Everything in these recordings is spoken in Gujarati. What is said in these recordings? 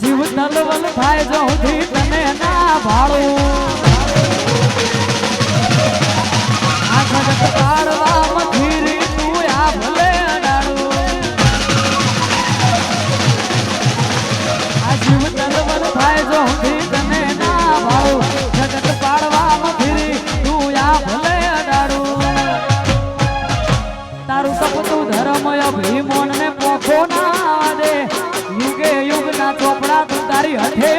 જીવ તલવલ થાય જો તને ના ભાળું. આ જગત તાળવા મથી हरि हरे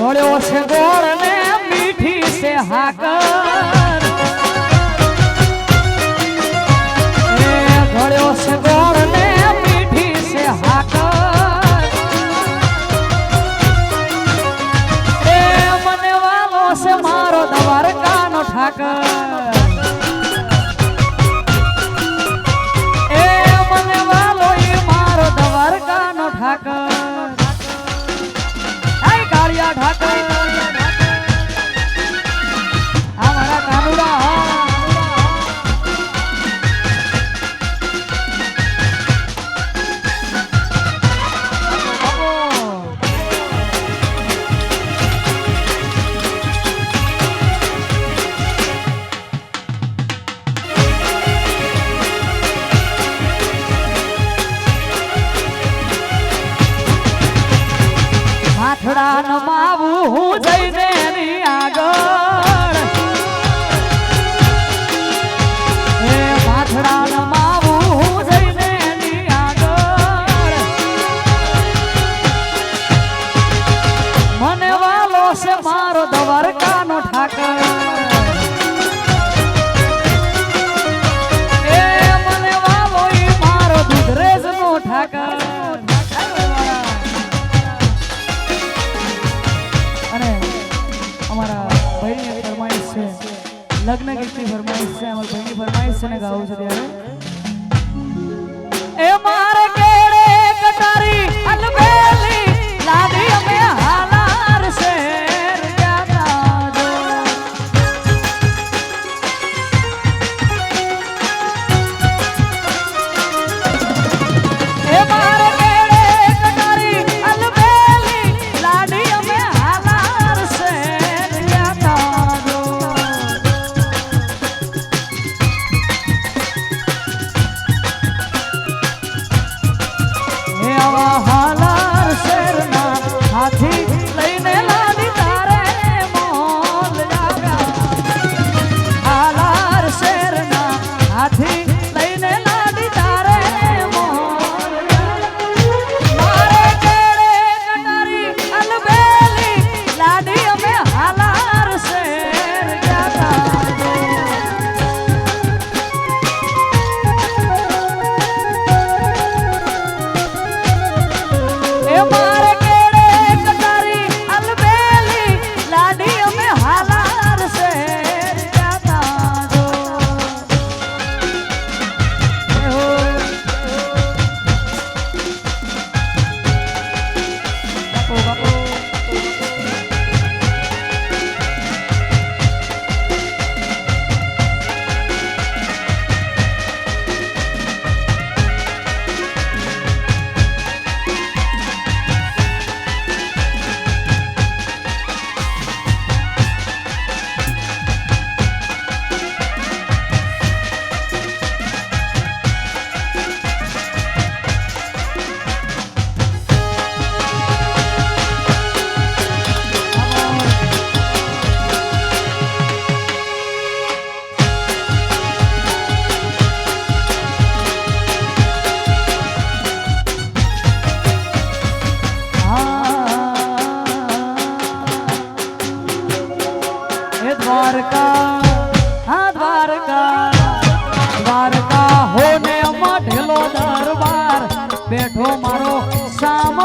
મળ્યો છે ગોળ ને મીઠી છે હાકર મળ્યો છે ગોળ ને મીઠી છે હાકર એ મને વાલો છે મારો દ્વારકાનો ઠાકર ઠાકર ঢাকায়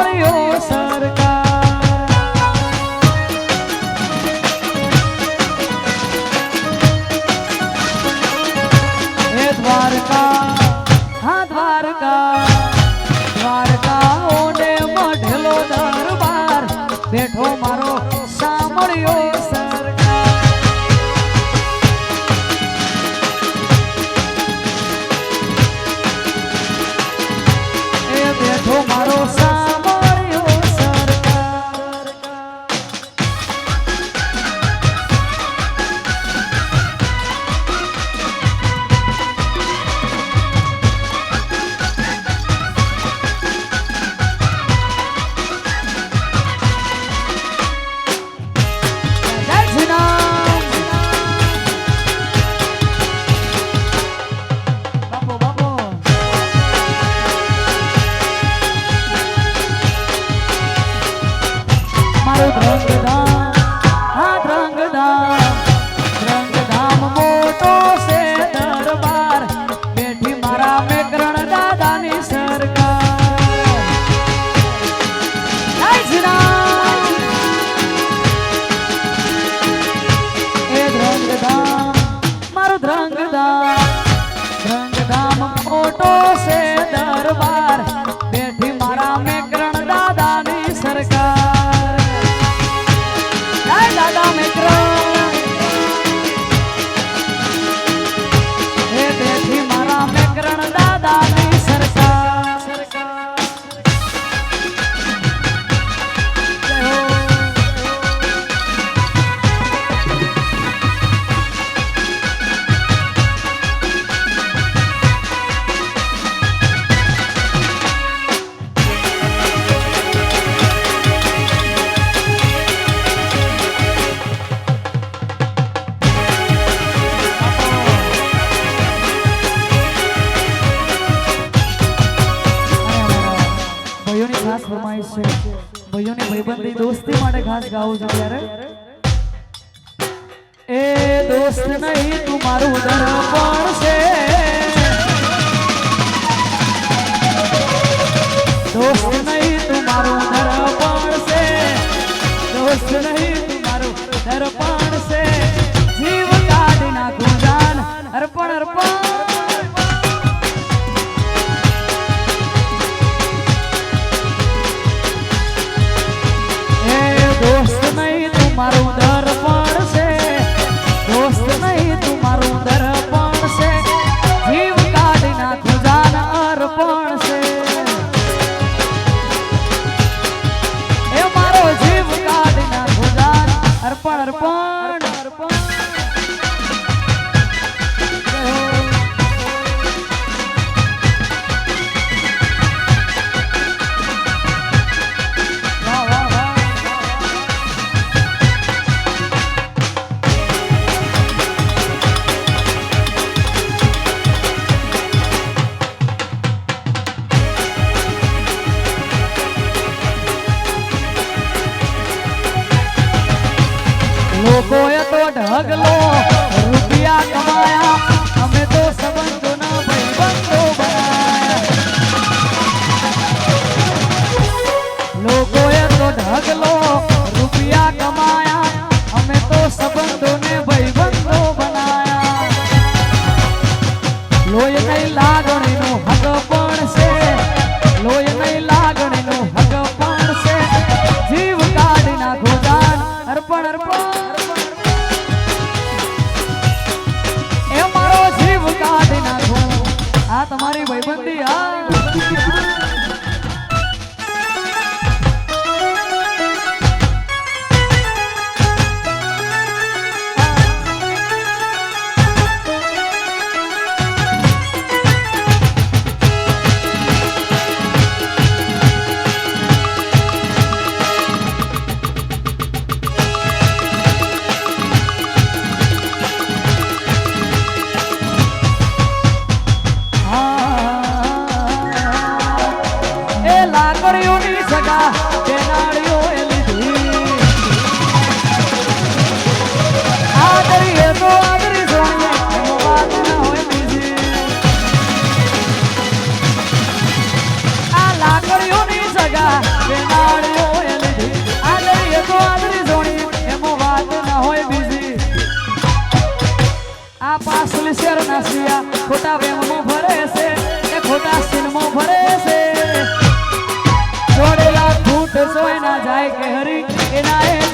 કર્યો સરકાર. હે દ્વારકા હા દ્વારકા બેઠો ઘાસ ગાવું છું ત્યારે? એ દોસ્ત નહીં તું મારું ધર્મ પણ છે ઢગલો રૂપિયા કમાયા. તમારી ભાઈબંધી આ શેરના સિયા ખોટા વેમમાં ભરે છે એ ખોટા સિનમાં ભરે છે. જોડેલા ફૂટ સોય ના જાય કે હરી, એના એ